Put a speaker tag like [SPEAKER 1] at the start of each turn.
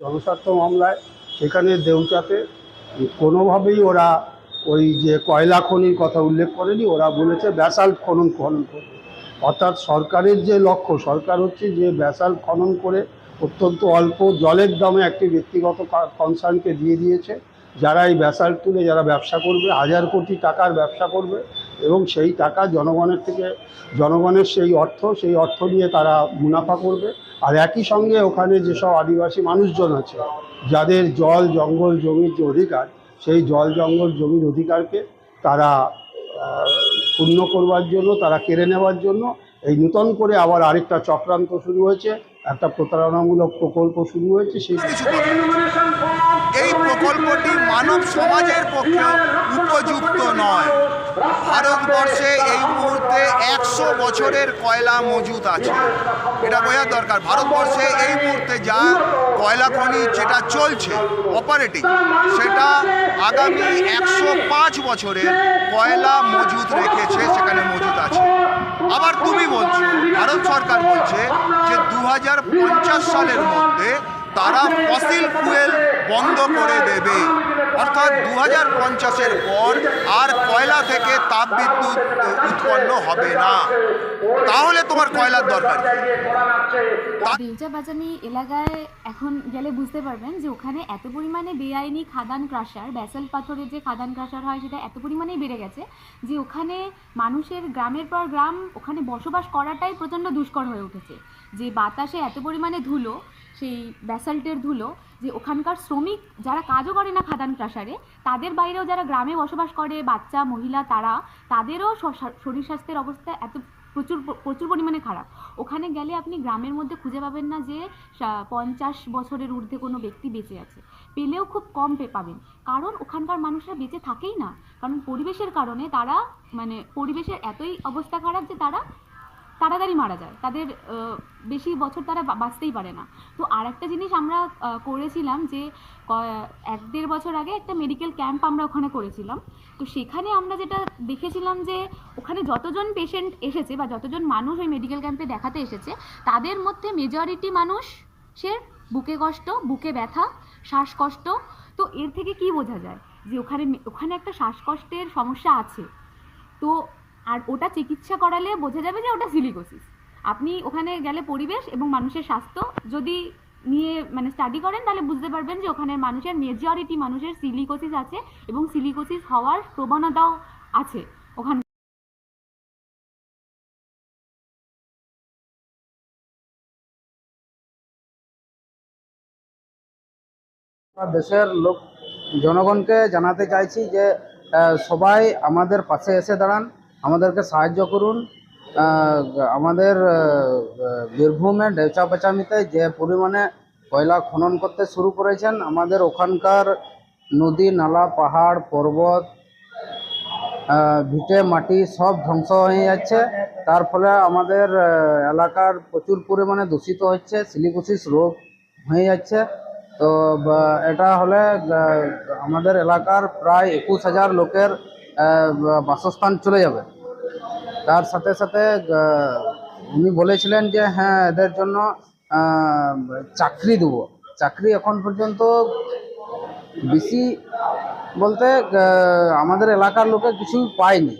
[SPEAKER 1] জনস্বার্থ মামলায় সেখানে দেউচাতে কোনোভাবেই ওরা ওই যে কয়লা খনির কথা উল্লেখ করেনি, ওরা বলেছে ব্যাসাল্ট খনন খনন করবে। অর্থাৎ সরকারের যে লক্ষ্য, সরকার হচ্ছে যে ব্যাসাল্ট খনন করে অত্যন্ত অল্প জলের দামে একটি ব্যক্তিগত কনসার্নকে দিয়ে দিয়েছে। যারা এই ব্যাসাল্ট তুলে যারা ব্যবসা করবে, হাজার কোটি টাকার ব্যবসা করবে এবং সেই টাকা জনগণের থেকে, জনগণের সেই অর্থ সেই অর্থ নিয়ে তারা মুনাফা করবে। আর একই সঙ্গে ওখানে যেসব আদিবাসী মানুষজন আছে, যাদের জল, জঙ্গল, জমির যে অধিকার, সেই জল, জঙ্গল, জমির অধিকারকে তারা পূর্ণ করবার জন্য, তারা কেড়ে নেওয়ার জন্য এই নূতন করে আবার আরেকটা চক্রান্ত শুরু হয়েছে। একটা প্রতারণামূলক প্রকল্প শুরু হয়েছে, সেই
[SPEAKER 2] এই প্রকল্পটি মানব সমাজের পক্ষে উপযুক্ত নয়। ভারতবর্ষে এই মুহূর্তে একশো বছরের কয়লা মজুদ আছে। এটা বোঝার দরকার। ভারতবর্ষে এই মুহূর্তে যা কয়লা খনি যেটা চলছে অপারেটিং সেটা আগামী একশো পাঁচ বছরের কয়লা মজুদ রেখেছে, সেখানে মজুদ আছে। আবার তুমি বলছো, ভারত সরকার বলছে যে দু হাজার পঞ্চাশ সালের মধ্যে তারা ফসিল ফুয়েল বন্ধ করে দেবে। অর্থাৎ দু হাজার পর আর কয়লা থেকে তাপবিদ্যুৎ উৎপন্ন হবে না তাহলে তোমার কয়লার দরকার কি?
[SPEAKER 3] বেলচা বাজানি এলাকায় এখন গেলে বুঝতে পারবেন যে ওখানে এত পরিমাণে বেআইনি খাদান ক্রাশার, ব্যাসাল পাথরের যে খাদান ক্রাশার হয় সেটা এত পরিমাণেই বেড়ে গেছে যে ওখানে মানুষের গ্রামের পর গ্রাম ওখানে বসবাস করাটাই প্রচণ্ড দুষ্কর হয়ে উঠেছে যে বাতাসে এত পরিমাণে ধুলো সেই ব্যাসাল্টের ধুলো, যে ওখানকার শ্রমিক যারা কাজও করে না খাদান ক্রাশারে তাদের বাইরেও যারা গ্রামে বসবাস করে, বাচ্চা, মহিলা, তারা, তাদেরও শরীর স্বাস্থ্যের অবস্থা এত প্রচুর প্রচুর পরিমাণে খারাপ। ওখানে গেলে আপনি গ্রামের মধ্যে খুঁজে পাবেন না যে পঞ্চাশ বছরের ঊর্ধ্বে কোনো ব্যক্তি বেঁচে আছে। পেলেও খুব কম পে, পাবেন। কারণ ওখানকার মানুষরা বেঁচে থাকেই না। কারণ পরিবেশের কারণে তারা মানে পরিবেশের এতই অবস্থা খারাপ যে তারা তাড়াতাড়ি মারা যায়। তাদের বেশি বছর তারা বাঁচতেই পারে না। তো আর একটা জিনিস আমরা করেছিলাম যে এক দেড় বছর আগে একটা মেডিকেল ক্যাম্প আমরা ওখানে করেছিলাম। তো সেখানে আমরা যেটা দেখেছিলাম যে, ওখানে যতজন পেশেন্ট এসেছে বা যতজন মানুষ ওই মেডিকেল ক্যাম্পে দেখাতে এসেছে, তাদের মধ্যে মেজরিটি মানুষ সে বুকে কষ্ট, বুকে ব্যথা, শ্বাসকষ্ট। তো এর থেকে কি বোঝা যায়? যে ওখানে ওখানে একটা শ্বাসকষ্টের সমস্যা আছে। তো আর ওটা চিকিৎসা করালে বোঝা যাবে যে ওটা সিলিকোসিস আপনি ওখানে গেলে পরিবেশ এবং মানুষের স্বাস্থ্য যদি নিয়ে মানে স্টাডি করেন, তাহলে বুঝতে পারবেন যে ওখানে মানুষের মেজরিটি মানুষের সিলিকোসিস আছে এবং সিলিকোসিস হওয়ার প্রবণতাও আছে ওখানে
[SPEAKER 4] দেশের লোক, জনগণকে জানাতে চাইছি যে সবাই আমাদের পাশে এসে দাঁড়ান। আমাদেরকে সাহায্য করুন। আমাদের বীরভূমে ডেউচা পাচামিতে যে পরিমাণে কয়লা খনন করতে শুরু করেছেন, আমাদের ওখানকার নদী, নালা, পাহাড়, পর্বত ভিটে, মাটি সব ধ্বংস হয়ে যাচ্ছে। তার ফলে আমাদের এলাকার প্রচুর পরিমাণে দূষিত হচ্ছে, সিলিকোসিস রোগ হয়ে যাচ্ছে। তো এটা হলে আমাদের এলাকার প্রায় একুশ হাজার লোকের বাসস্থান চলে যাবে। তার সাথে সাথে উনি বলেছিলেন যে হ্যাঁ এদের জন্য চাকরি দেবো। চাকরি এখন পর্যন্ত বেশি বলতে আমাদের এলাকার লোকে কিছু পায়নি।